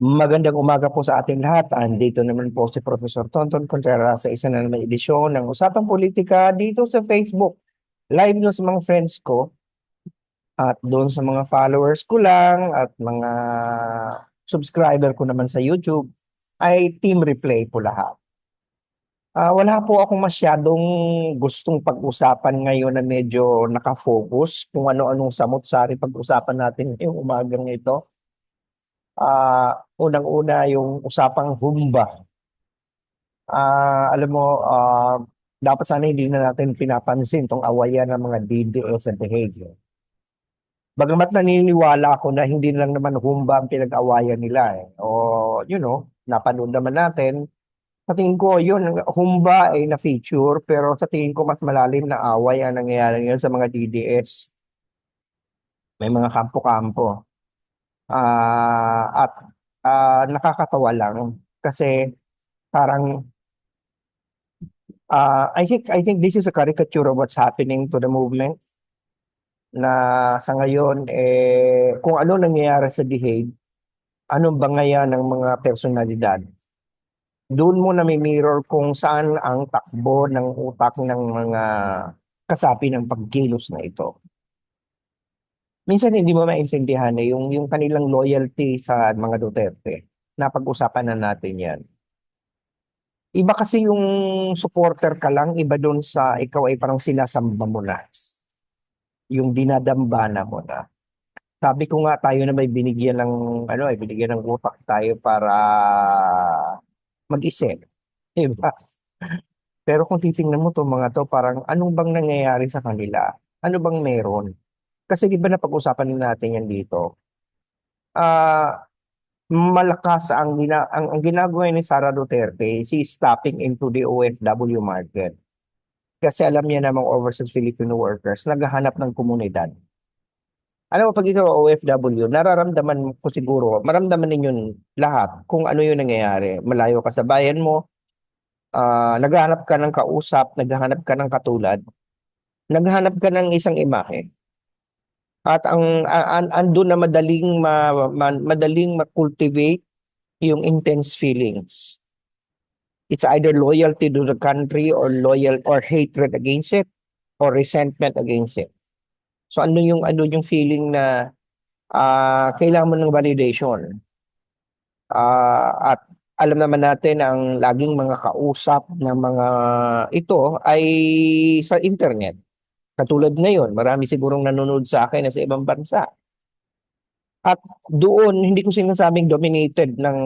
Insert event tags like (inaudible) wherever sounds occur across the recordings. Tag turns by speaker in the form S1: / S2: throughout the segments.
S1: Magandang umaga po sa ating lahat. Andito naman po si Professor Tonton Contreras sa isa na naman edisyon ng Usapang Politika dito sa Facebook. Live nyo sa mga friends ko at doon sa mga followers ko lang at mga subscriber ko naman sa YouTube ay team replay po lahat. Ah, wala po akong masyadong gustong pag-usapan ngayon na medyo nakafocus kung ano-anong samot-sari pag-usapan natin ngayong umagang ito. Ah, unang-una yung usapang humba. Ah, alam mo, ah, dapat sana hindi na natin pinapansin tong awayan ng mga DDS sa behavior. Bagamat naniniwala ako na hindi lang naman humba ang pinag-awayan nila eh. O, you know, napanood naman natin. Sa tingin ko, yun, humba ay na-feature, pero sa tingin ko mas malalim na away ang nangyayari ngayon sa mga DDS. May mga kampo-kampo. Ah, at ah, nakakatawa lang kasi parang ah, I think I think this is a caricature of what's happening to the movement na sa ngayon eh kung ano nangyayari sa Dihig, ano ba ngayon ng mga personalidad? Doon mo na may mirror kung saan ang takbo ng utak ng mga kasapi ng pagkilos na ito minsan hindi mo maintindihan eh, yung, yung kanilang loyalty sa mga Duterte. Napag-usapan na natin yan. Iba kasi yung supporter ka lang, iba doon sa ikaw ay parang sinasamba mo na. Yung dinadambana mo na. Sabi ko nga tayo na may binigyan ng ano ay binigyan ng utak tayo para mag-isip. (laughs) Diba? Pero kung titingnan mo to mga to, parang anong bang nangyayari sa kanila? Ano bang meron? Kasi di ba napag-usapan natin yan dito? Ah, malakas ang, gina, ang, ang ginagawa ni Sara Duterte, she's tapping into the OFW market. Kasi alam niya namang overseas Filipino workers, naghahanap ng komunidad. Alam mo, pag ikaw OFW, nararamdaman ko siguro, maramdaman ninyo lahat kung ano yung nangyayari. Malayo ka sa bayan mo, ah, naghahanap ka ng kausap, naghahanap ka ng katulad, naghahanap ka ng isang imahe. At ang an, andun na madaling ma, ma- madaling ma-cultivate yung intense feelings. It's either loyalty to the country or loyal or hatred against it or resentment against it. So ano yung ano yung feeling na ah kailangan mo ng validation. Ah at alam naman natin ang laging mga kausap ng mga ito ay sa internet. Katulad ngayon, marami sigurong nanonood sa akin na sa ibang bansa. At doon, hindi ko sinasabing dominated ng,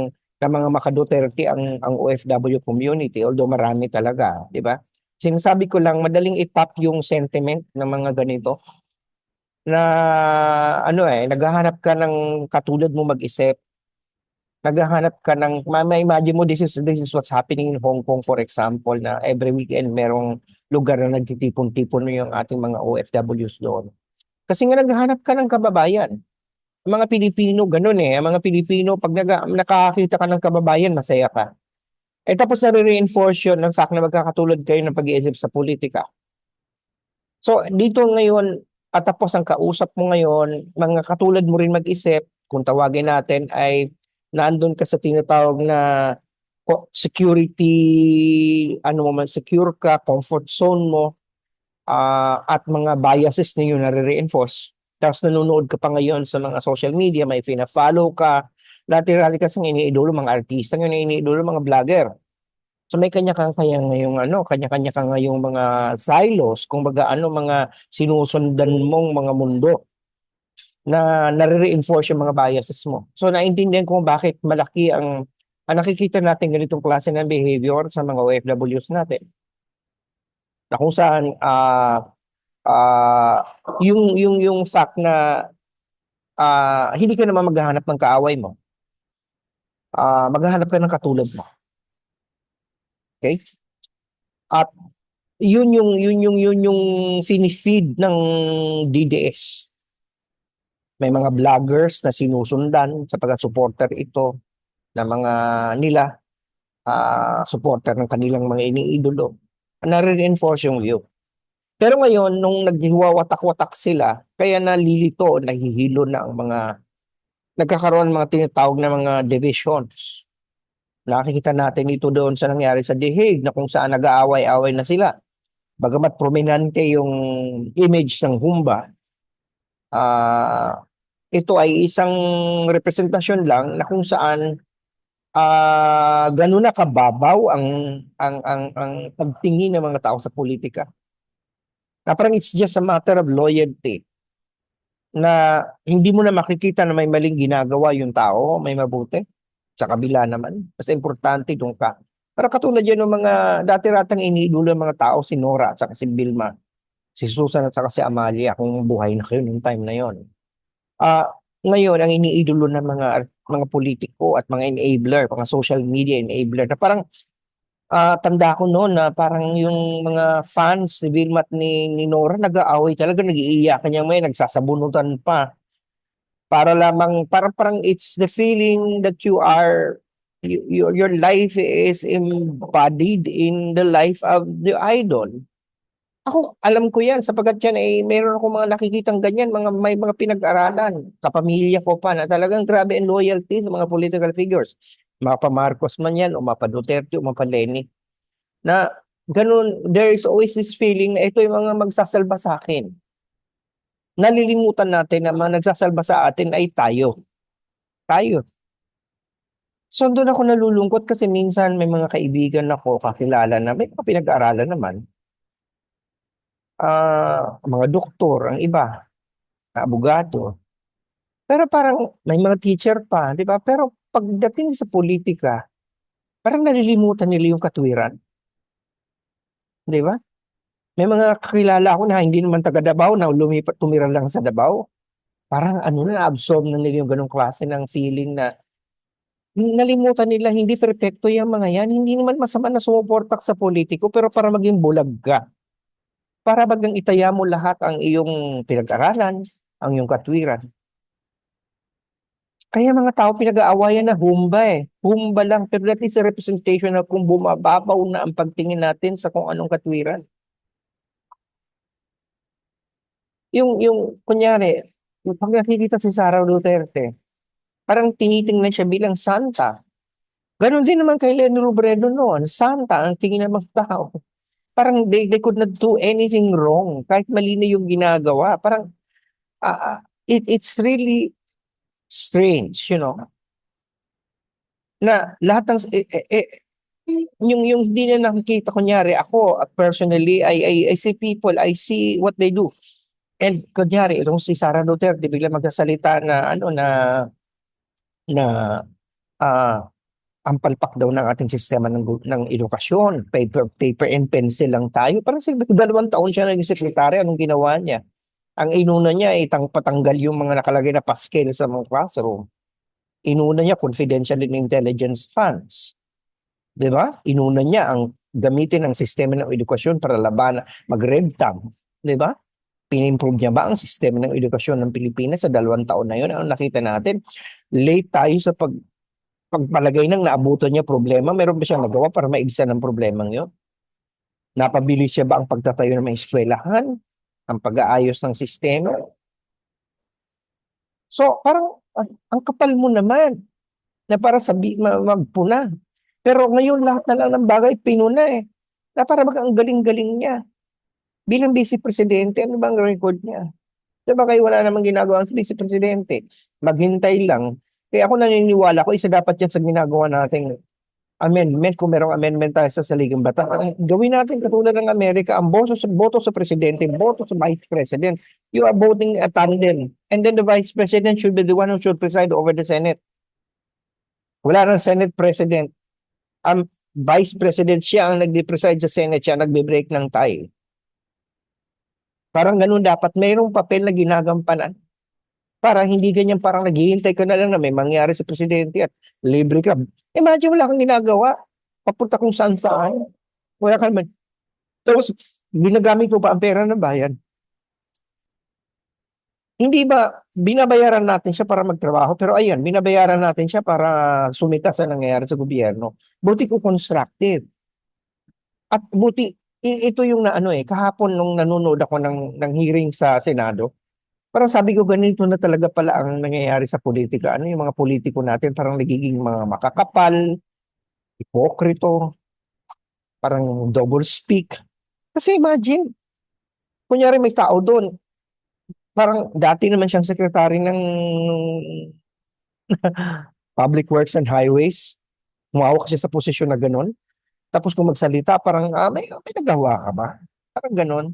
S1: ng mga makaduterte ang, ang OFW community, although marami talaga, di ba? Sinasabi ko lang, madaling itap yung sentiment ng mga ganito na ano eh, naghahanap ka ng katulad mo mag-isip, naghahanap ka ng, ma- ma-imagine mo, this is, this is what's happening in Hong Kong, for example, na every weekend merong lugar na nagtitipon-tipon yung ating mga OFWs doon. Kasi nga naghahanap ka ng kababayan. Ang mga Pilipino, ganun eh. Ang mga Pilipino, pag naga, nakakakita ka ng kababayan, masaya ka. Eh tapos nare-reinforce yun ng fact na magkakatulad kayo ng pag-iisip sa politika. So dito ngayon, at tapos ang kausap mo ngayon, mga katulad mo rin mag-isip, kung tawagin natin ay nandun ka sa tinatawag na security, ano mo man, secure ka, comfort zone mo, ah, at mga biases na re-reinforce. Tapos nanonood ka pa ngayon sa mga social media, may fina-follow ka, dati-rally kasi ng iniidolo mga artista, ngayon iniidolo mga vlogger. So may kanya-kanya ngayong ano, kanya-kanya ka ngayong mga silos, kung baga ano mga sinusundan mong mga mundo na nare-reinforce yung mga biases mo. So naintindihan ko bakit malaki ang, ang nakikita natin ganitong klase ng behavior sa mga OFWs natin. Na kung saan ah ah yung yung yung fact na ah hindi ka naman maghahanap ng kaaway mo. Ah maghahanap ka ng katulad mo. Okay? At yun yung yun yung yun yung finifeed ng DDS may mga vloggers na sinusundan sapagkat supporter ito na mga nila ah supporter ng kanilang mga iniidolo nare-reinforce yung view. Pero ngayon, nung naghiwawatak-watak sila, kaya nalilito, nahihilo na ang mga nagkakaroon ng mga tinatawag na mga divisions. Nakikita natin ito doon sa nangyari sa The Hague na kung saan nag-aaway-away na sila. Bagamat prominente yung image ng Humba, ah ito ay isang representasyon lang na kung saan ah ganun na kababaw ang ang ang ang pagtingin ng mga tao sa politika. Na parang it's just a matter of loyalty na hindi mo na makikita na may maling ginagawa yung tao, may mabuti. Sa kabila naman, basta importante doon ka. Para katulad yan ng mga dati-ratang iniidolo ng mga tao, si Nora at si Vilma, si Susan at si Amalia, kung buhay na kayo noong time na yon. Ah, ngayon ang iniidolo ng mga mga politiko at mga enabler, mga social media enabler na parang ah tanda ko noon na parang yung mga fans ni Vilma at ni, ni Nora nag-aaway talaga, nag-iiyakan niya may nagsasabunutan pa. Para lamang parang parang it's the feeling that you are you, your your life is embodied in the life of the idol. Ako, alam ko yan, sapagkat yan ay meron ako mga nakikitang ganyan, mga may mga pinag-aralan, kapamilya ko pa na talagang grabe ang loyalty sa mga political figures. Mapa Marcos man yan, o mapa Duterte, o mapa Lenny. Na ganun, there is always this feeling na ito yung mga magsasalba sa akin. Nalilimutan natin na mga nagsasalba sa atin ay tayo. Tayo. So doon ako nalulungkot kasi minsan may mga kaibigan ako, kakilala na may mga pinag-aralan naman ah mga doktor, ang iba, abogado. Pero parang may mga teacher pa, di ba? Pero pagdating sa politika, parang nalilimutan nila yung katwiran. Di ba? May mga kakilala ako na hindi naman taga Davao na lumipat tumira lang sa Davao. Parang ano na, absorb na nila yung ganong klase ng feeling na nalimutan nila hindi perfecto yung mga yan. Hindi naman masama na sumuportak sa politiko pero para maging bulag ka para bagang itaya mo lahat ang iyong pinag-aralan, ang iyong katwiran. Kaya mga tao pinag-aawayan na humba eh. Humba lang. Pero that is a representation na kung bumababaw na ang pagtingin natin sa kung anong katwiran. Yung, yung, kunyari, pag nakikita si Sara Duterte, parang tinitingnan siya bilang santa. Ganon din naman kay Len Robredo noon. Santa ang tingin ng mga tao parang they, they could not do anything wrong kahit mali na yung ginagawa. Parang uh, it it's really strange you know? Na lahat ng eh, eh, eh, yung yung hindi na nakikita kunyari ako uh, personally I, I I see people I see what they do. And kunyari itong si Sara Duterte bigla magsasalita na ano na na ah ang palpak daw ng ating sistema ng, ng edukasyon. Paper, paper and pencil lang tayo. Parang sa dalawang taon siya naging sekretary, anong ginawa niya? Ang inuna niya ay tang patanggal yung mga nakalagay na paskel sa mga classroom. Inuna niya confidential and intelligence funds. Di ba? Inuna niya ang gamitin ang sistema ng edukasyon para laban mag-red tab. Di ba? Pinimprove niya ba ang sistema ng edukasyon ng Pilipinas sa dalawang taon na yun? Ano nakita natin? Late tayo sa pag pagpalagay ng naabutan niya problema, meron ba siyang nagawa para maibsan ang problemang yun? Napabilis siya ba ang pagtatayo ng mga eskwelahan? Ang pag-aayos ng sistema? So, parang ang, ang kapal mo naman na para sabi ma- magpuna. Pero ngayon lahat na lang ng bagay pinuna eh. Na para mag ang galing-galing niya. Bilang vice presidente, ano bang record niya? Diba kayo wala namang ginagawa ang vice presidente? Maghintay lang kaya ako naniniwala ko, isa dapat yan sa ginagawa nating amendment, kung merong amendment tayo sa saligang batas. Ang Gawin natin katulad ng Amerika, ang boto sa, boto sa presidente, boto sa vice president. You are voting a tandem. And then the vice president should be the one who should preside over the Senate. Wala nang Senate president. Ang vice president siya ang nagde-preside sa Senate, siya nagbe-break ng tie. Parang ganun dapat. Mayroong papel na ginagampanan para hindi ganyan parang naghihintay ka na lang na may mangyari sa presidente at libre ka. Imagine wala kang ginagawa. Papunta kung saan saan. Wala ka naman. Tapos, binagamit mo pa ang pera ng bayan. Hindi ba binabayaran natin siya para magtrabaho? Pero ayan, binabayaran natin siya para sumita sa nangyayari sa gobyerno. Buti ko constructive. At buti, ito yung na ano eh, kahapon nung nanonood ako ng, ng hearing sa Senado, Parang sabi ko ganito na talaga pala ang nangyayari sa politika. Ano yung mga politiko natin parang nagiging mga makakapal, hipokrito, parang double speak. Kasi imagine, kunyari may tao doon, parang dati naman siyang sekretary ng (laughs) Public Works and Highways. Umawak siya sa posisyon na ganun. Tapos kung magsalita, parang, ah, may, may nagawa ka ba? Parang ganun.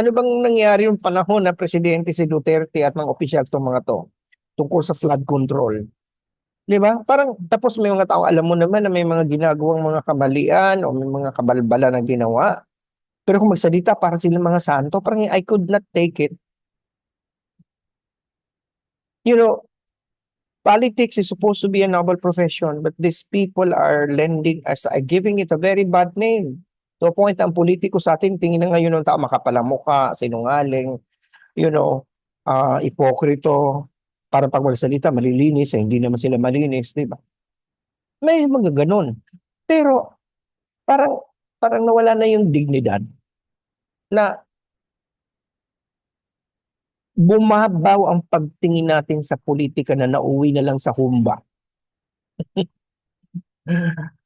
S1: Ano bang nangyari yung panahon na presidente si Duterte at mga opisyal itong mga to tungkol sa flood control? Di ba? Parang tapos may mga tao alam mo naman na may mga ginagawang mga kamalian o may mga kabalbala na ginawa. Pero kung magsalita para sila mga santo, parang I could not take it. You know, politics is supposed to be a noble profession, but these people are lending us, uh, giving it a very bad name. To point, ang politiko sa atin, tingin na ngayon ng tao makapalang mukha, sinungaling, you know, ah ipokrito, para pag magsalita, malilinis, eh, hindi naman sila malinis, di ba? May mga ganon. Pero, parang, parang nawala na yung dignidad na bumabaw ang pagtingin natin sa politika na nauwi na lang sa humba. (laughs)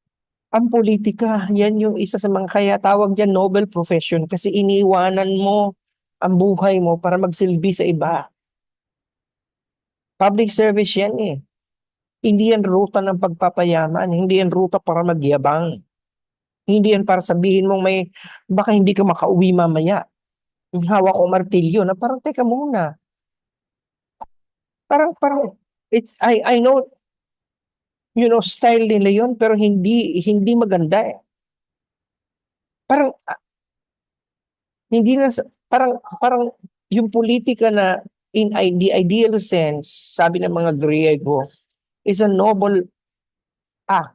S1: ang politika, yan yung isa sa mga kaya tawag dyan noble profession kasi iniiwanan mo ang buhay mo para magsilbi sa iba. Public service yan eh. Hindi yan ruta ng pagpapayaman, hindi yan ruta para magyabang. Hindi yan para sabihin mong may, baka hindi ka makauwi mamaya. Yung hawak ko martilyo na parang, teka muna. Parang, parang, it's, I, I know, you know, style nila yun, pero hindi, hindi maganda eh. Parang, ah, hindi na, parang, parang, yung politika na, in the ideal sense, sabi ng mga Griego, is a noble act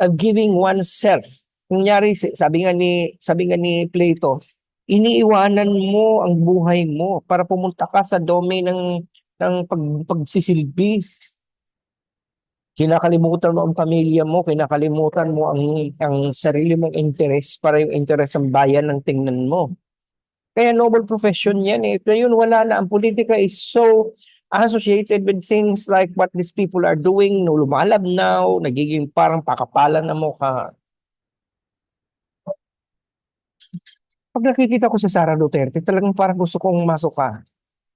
S1: of giving oneself. Kunyari, sabi nga ni, sabi nga ni Plato, iniiwanan mo ang buhay mo para pumunta ka sa domain ng, ng pag, pagsisilbi. Kinakalimutan mo ang pamilya mo, kinakalimutan mo ang, ang sarili mong interes para yung interes ng bayan ng tingnan mo. Kaya noble profession yan eh. Ngayon wala na. Ang politika is so associated with things like what these people are doing, no, lumalabnaw, nagiging parang pakapalan na mukha. Pag nakikita ko sa Sara Duterte, talagang parang gusto kong masuka.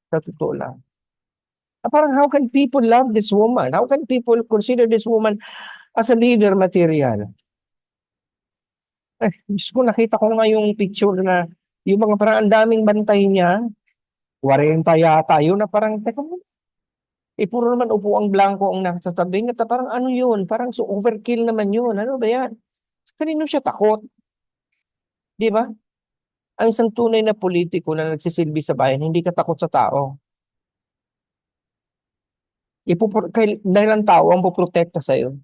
S1: Sa totoo lang. Ah, Parang how can people love this woman? How can people consider this woman as a leader material? Eh, Diyos ko, nakita ko nga yung picture na yung mga parang ang daming bantay niya. 40 yata yun na parang, teka muna. Eh, puro naman upo ang blanco ang nasa tabi niya. Ta- Parang ano yun? Parang so overkill naman yun. Ano ba yan? Kanino siya takot? Di ba? Ang isang tunay na politiko na nagsisilbi sa bayan, hindi ka takot sa tao. Ipupro- kay, dahil ang tao ang poprotekta sa'yo.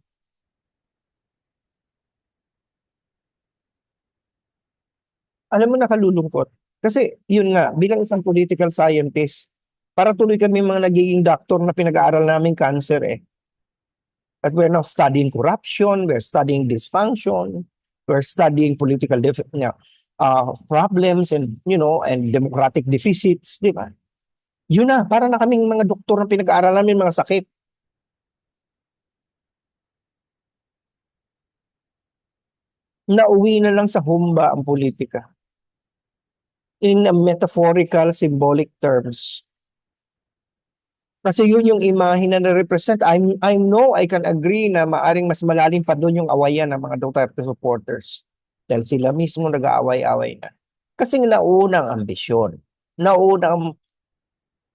S1: Alam mo, nakalulungkot. Kasi, yun nga, bilang isang political scientist, para tuloy kami mga nagiging doctor na pinag-aaral namin cancer eh. At we're now studying corruption, we're studying dysfunction, we're studying political uh, problems and, you know, and democratic deficits, di ba? Yun na, para na kaming mga doktor na pinag-aaral namin mga sakit. Nauwi na lang sa humba ang politika. In a metaphorical, symbolic terms. Kasi yun yung imahe na na-represent. I, I know, I can agree na maaring mas malalim pa doon yung awayan ng mga Duterte supporters. Dahil sila mismo nag-aaway-away na. Kasi nauna ang ambisyon. Nauna ang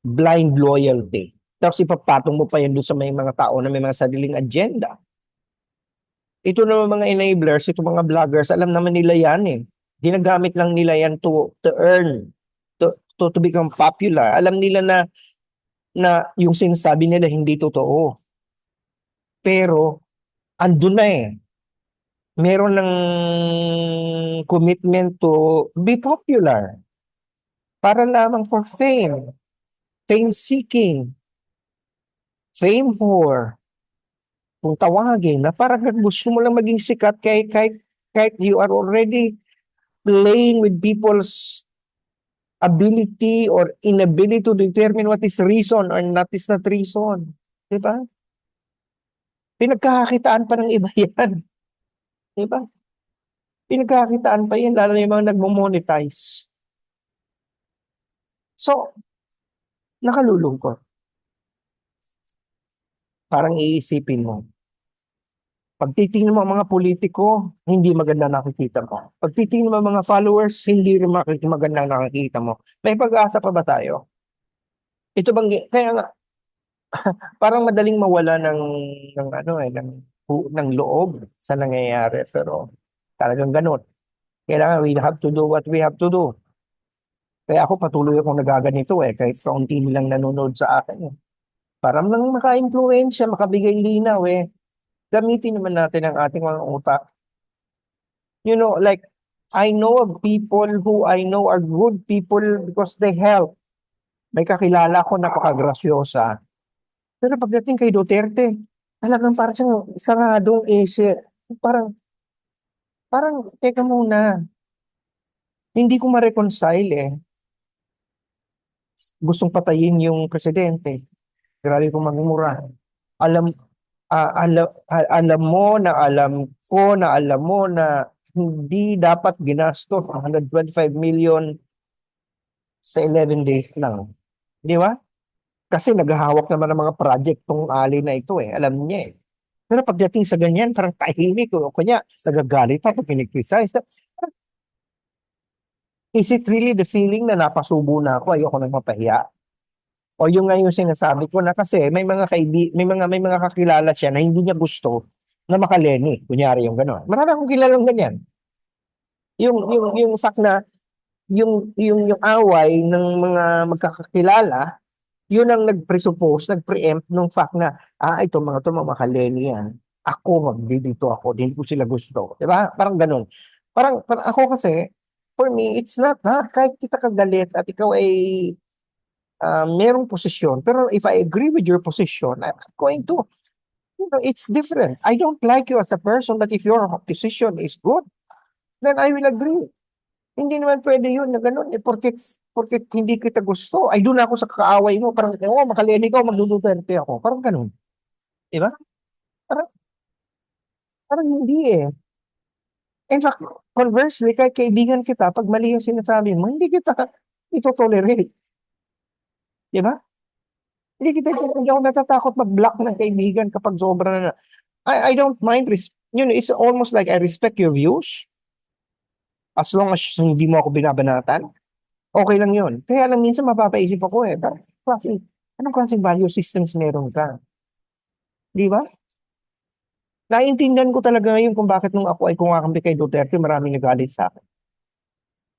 S1: blind loyalty. Tapos ipapatong mo pa yan doon sa may mga tao na may mga sariling agenda. Ito naman mga enablers, ito mga vloggers, alam naman nila yan eh. Ginagamit lang nila yan to, to earn, to, to, to become popular. Alam nila na na yung sinasabi nila hindi totoo. Pero, andun na eh. Meron ng commitment to be popular. Para lamang for fame. Fame seeking. Fame whore. Kung tawagin na parang gusto mo lang maging sikat kahit, kahit, kahit you are already playing with people's ability or inability to determine what is reason or not is not reason. Di ba? Pinagkakakitaan pa ng iba (laughs) yan. Di ba? Pinagkakakitaan pa yan, lalo na yung mga nagmo-monetize. So, nakalulungkot. Parang iisipin mo. Pag titingnan mo ang mga politiko, hindi maganda nakikita mo. Pag mo ang mga followers, hindi rin maganda nakikita mo. May pag-asa pa ba tayo? Ito bang, kaya nga, (laughs) parang madaling mawala ng, ng ano eh, ng, ng loob sa nangyayari. Pero talagang ganun. Kailangan we have to do what we have to do. Kaya ako patuloy akong nagaganito eh, kahit kaunti nilang nanonood sa akin. Eh. Para lang maka-influensya, makabigay linaw eh. Gamitin naman natin ang ating mga utak. You know, like, I know of people who I know are good people because they help. May kakilala ko napakagrasyosa. Pero pagdating kay Duterte, talagang parang siyang saradong isip. Parang, parang, teka muna. Hindi ko ma-reconcile eh. Gustong patayin yung presidente. Grabe kong magmura. Alam, ah, alam, ah, alam mo na alam ko na alam mo na hindi dapat ginastos ang 125 million sa 11 days lang. Di ba? Kasi naghahawak naman ng mga project tong ali na ito eh. Alam niya eh. Pero pagdating sa ganyan, parang tahimik. O kanya, nagagalit pa pag pinikriticize. Is it really the feeling na napasubo na ako, ayoko nang mapahiya? O yung nga yung sinasabi ko na kasi may mga kaibi, may mga may mga kakilala siya na hindi niya gusto na makaleni. Kunyari yung gano'n. Marami akong kilalang ganyan. Yung yung yung fact na yung yung yung away ng mga magkakakilala, yun ang nag-presuppose, nag-preempt nung fact na ah ito mga to mga makaleni yan. Ako magdidito ako, hindi ko sila gusto. 'Di ba? Parang gano'n. Parang, parang ako kasi for me, it's not that. Kahit kita kagalit at ikaw ay uh, merong posisyon. Pero if I agree with your position, I'm not going to. You know, it's different. I don't like you as a person, but if your position is good, then I will agree. Hindi naman pwede yun na ganun. Eh, porket, porket hindi kita gusto. Ay, doon ako sa kaaway mo. Parang, oh, makaleni ka, magduduterte ako. Parang ganun. Diba? Parang, parang hindi eh. In fact, conversely, kahit kaibigan kita, pag mali yung sinasabi mo, hindi kita ito tolerate. Di ba? Hindi kita, hindi ako natatakot mag-block ng kaibigan kapag sobra na. I, I don't mind, you know, it's almost like I respect your views. As long as hindi mo ako binabanatan, okay lang yun. Kaya lang minsan mapapaisip ako eh, klaseng, anong klaseng value systems meron ka? Di ba? Naiintindihan ko talaga ngayon kung bakit nung ako ay kumakampi kay Duterte, maraming nagalit sa akin.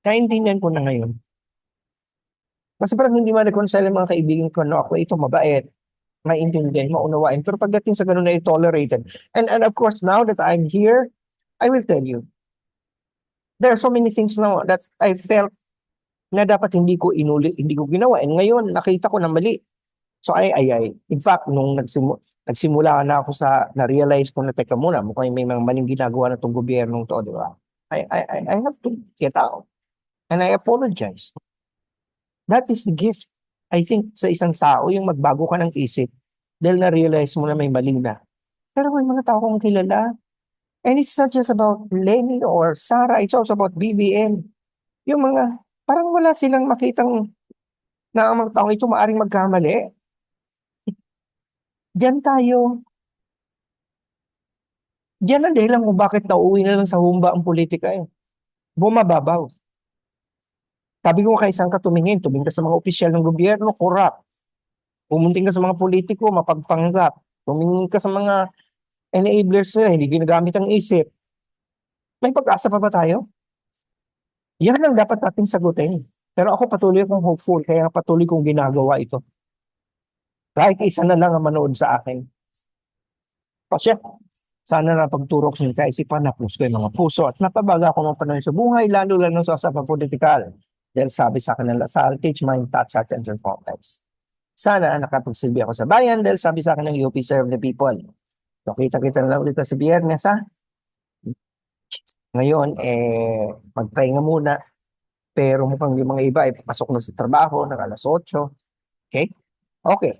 S1: Naiintindihan ko na ngayon. Kasi parang hindi ma-reconcile ang mga kaibigan ko na ako ito mabait, maintindihan, maunawain. Pero pagdating sa ganun na tolerated. And, and of course, now that I'm here, I will tell you, there are so many things now that I felt na dapat hindi ko inuli, hindi ko ginawa. And ngayon, nakita ko na mali. So ay, ay, ay. In fact, nung nagsimu nagsimula na ako sa, na-realize ko na, teka muna, mukhang may mga maling ginagawa na itong gobyernong to, di ba? I, I, I have to get out. And I apologize. That is the gift. I think sa isang tao, yung magbago ka ng isip dahil na-realize mo na may mali na. Pero may mga tao kong kilala. And it's not just about Lenny or Sarah, it's also about BBM. Yung mga, parang wala silang makitang na ang mga tao ito maaring magkamali. Diyan tayo. Diyan ang dahilan kung bakit nauwi na lang sa humba ang politika eh. Bumababaw. Sabi ko kay isang ka tumingin, ka sa mga opisyal ng gobyerno, corrupt. Pumunting ka sa mga politiko, mapagpanggap. Tumingin ka sa mga enablers na hindi ginagamit ang isip. May pag-asa pa ba tayo? Yan ang dapat natin sagutin. Pero ako patuloy akong hopeful, kaya patuloy kong ginagawa ito. Kahit isa na lang ang manood sa akin. Kasi sana na pagturok sa kaisipan na plus ko yung mga puso at napabaga ako ng panahon sa buhay, lalo lalo sa usapang politikal. Dahil sabi sa akin ng Lasal, teach mind, touch, heart, and lives. Sana nakapagsilbi ako sa bayan dahil sabi sa akin ng UP serve the people. So kita-kita na lang ulit sa biyernes ha. Ngayon, eh, magpahinga muna. Pero mukhang yung mga iba ay pasok na sa trabaho ng alas 8. Okay? Okay.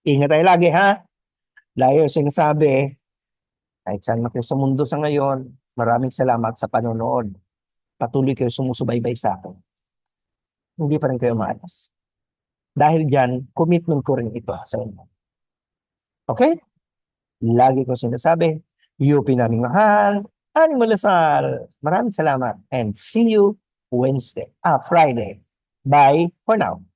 S1: Ingat tayo lagi, ha? Layo sinasabi, kahit saan kayo sa mundo sa ngayon, maraming salamat sa panonood. Patuloy kayo sumusubaybay sa akin. Hindi pa rin kayo maalas. Dahil dyan, commitment ko rin ito sa inyo. Okay? Lagi ko sinasabi, UP naming mahal, Animo Lasal. Maraming salamat and see you Wednesday, ah, Friday. Bye for now.